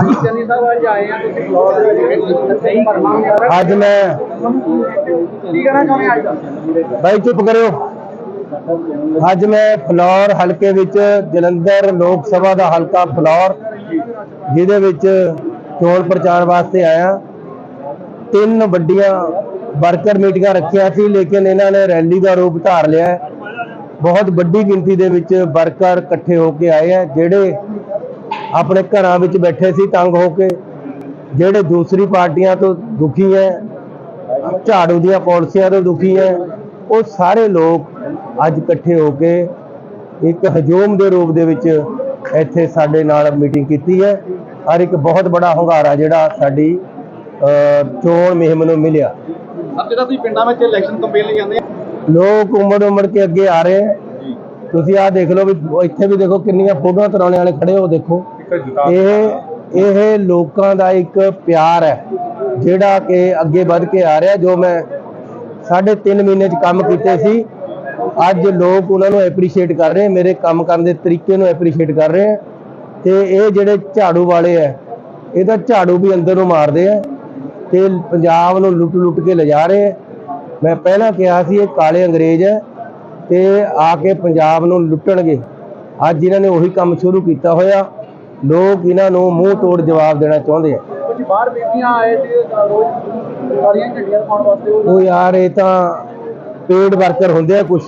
ਹਾਂਜੀ ਚੰਨੀ ਸਾਹਿਬ ਅੱਜ ਆਏ ਆ ਤੁਸੀਂ ਬਲੌਗ ਦੇ ਵਿੱਚ। ਸਹੀ ਕਰਨਾ ਅੱਜ ਮੈਂ ਕੀ ਕਹਿਣਾ ਚਾਹੁੰਦੇ ਅੱਜ? ਬਾਈ ਚੁੱਪ ਕਰਿਓ। ਅੱਜ ਮੈਂ ਫਲੌਰ ਹਲਕੇ ਵਿੱਚ ਜਲੰਧਰ ਲੋਕ ਸਭਾ ਦਾ ਹਲਕਾ ਫਲੌਰ ਜਿਹਦੇ ਵਿੱਚ ਚੋਣ ਪ੍ਰਚਾਰ ਵਾਸਤੇ ਆਇਆ। ਤਿੰਨ ਵੱਡੀਆਂ ਵਰਕਰ ਮੀਟਿੰਗਾਂ ਰੱਖਿਆ ਸੀ ਲੇਕਿਨ ਇਹਨਾਂ ਨੇ ਰੈਲੀ ਦਾ ਰੂਪ ਧਾਰ ਲਿਆ। ਬਹੁਤ ਵੱਡੀ ਗਿਣਤੀ ਦੇ ਵਿੱਚ ਵਰਕਰ ਇਕੱਠੇ ਹੋ ਕੇ ਆਏ ਆ ਜਿਹੜੇ ਆਪਣੇ ਘਰਾਂ ਵਿੱਚ ਬੈਠੇ ਸੀ ਤੰਗ ਹੋ ਕੇ। ਜਿਹੜੇ ਦੂਸਰੀ ਪਾਰਟੀਆਂ ਤੋਂ ਦੁਖੀ ਹੈ ਝਾੜੂ ਦੀਆਂ ਪਾਲਿਸੀਆਂ ਤੋਂ ਦੁਖੀ ਹੈ ਉਹ ਸਾਰੇ ਲੋਕ ਅੱਜ ਇਕੱਠੇ ਹੋ ਕੇ ਇੱਕ ਹਜੂਮ ਦੇ ਰੂਪ ਦੇ ਵਿੱਚ ਇੱਥੇ ਸਾਡੇ ਨਾਲ ਮੀਟਿੰਗ ਕੀਤੀ ਹੈ ਔਰ ਇੱਕ ਬਹੁਤ ਬੜਾ ਹੁੰਗਾਰਾ ਜਿਹੜਾ ਸਾਡੀ ਚੋਣ ਮੁਹਿੰਮ ਨੂੰ ਮਿਲਿਆ। ਸਭ ਜਿਹੜਾ ਤੁਸੀਂ ਪਿੰਡਾਂ ਵਿੱਚ ਇਲੈਕਸ਼ਨ ਕੰਪੇਨ ਲਈ ਜਾਂਦੇ ਆ। ਲੋਕ ਉਮੜ ਉਮੜ ਕੇ ਅੱਗੇ ਆ ਰਹੇ ਤੁਸੀਂ ਆਹ ਦੇਖ ਲਓ ਵੀ ਇੱਥੇ ਵੀ ਦੇਖੋ ਕਿੰਨੀਆਂ ਫੋਟੋਆਂ ਤਰਾਉਣੇ ਵਾਲੇ ਖੜੇ ਹੋ ਦੇਖੋ। ਇਹ ਇਹ ਲੋਕਾਂ ਦਾ ਇੱਕ ਪਿਆਰ ਹੈ ਜਿਹੜਾ ਕਿ ਅੱਗੇ ਵੱਧ ਕੇ ਆ ਰਿਹਾ। ਜੋ ਮੈਂ ਸਾਢੇ ਤਿੰਨ ਮਹੀਨੇ ਚ ਕੰਮ ਕੀਤੇ ਸੀ ਅੱਜ ਲੋਕ ਉਹਨਾਂ ਨੂੰ ਐਪਰੀਸ਼ੀਏਟ ਕਰ ਰਹੇ ਮੇਰੇ ਕੰਮ ਕਰਨ ਦੇ ਤਰੀਕੇ ਨੂੰ ਐਪਰੀਸ਼ੀਏਟ ਕਰ ਰਹੇ ਹੈ ਤੇ ਇਹ ਜਿਹੜੇ ਝਾੜੂ ਵਾਲੇ ਹੈ ਇਹ ਤਾਂ ਝਾੜੂ ਵੀ ਅੰਦਰ ਨੂੰ ਮਾਰਦੇ ਆ ਤੇ ਪੰਜਾਬ ਨੂੰ ਲੁੱਟ ਲੁੱਟ ਕੇ ਲਿਜਾ ਰਹੇ ਹੈ ਮੈਂ ਪਹਿਲਾਂ ਕਿਹਾ ਸੀ ਇਹ ਕਾਲੇ ਅੰਗਰੇਜ਼ ਹੈ ਤੇ ਆ ਕੇ ਪੰਜਾਬ ਨੂੰ ਲੁੱਟਣਗੇ। ਅੱਜ ਇਹਨਾਂ ਨੇ ਉਹੀ ਕੰਮ ਸ਼ੁਰੂ ਕੀਤਾ ਹੋਇਆ। ਲੋਕ ਇਹਨਾਂ ਨੂੰ ਮੂੰਹ ਤੋੜ ਜਵਾਬ ਦੇਣਾ ਚਾਹੁੰਦੇ ਆ। ਕੁਝ ਬਾਹਰ ਬੀਬੀਆਂ ਆਏ ਸੀ ਰੋਜ਼ ਕਾਲੀਆਂ ਝੰਡੀਆਂ ਪਾਉਣ ਵਾਸਤੇ ਉਹ ਯਾਰ ਇਹ ਤਾਂ ਪੇਡ ਵਰਕਰ ਹੁੰਦੇ ਆ ਕੁਝ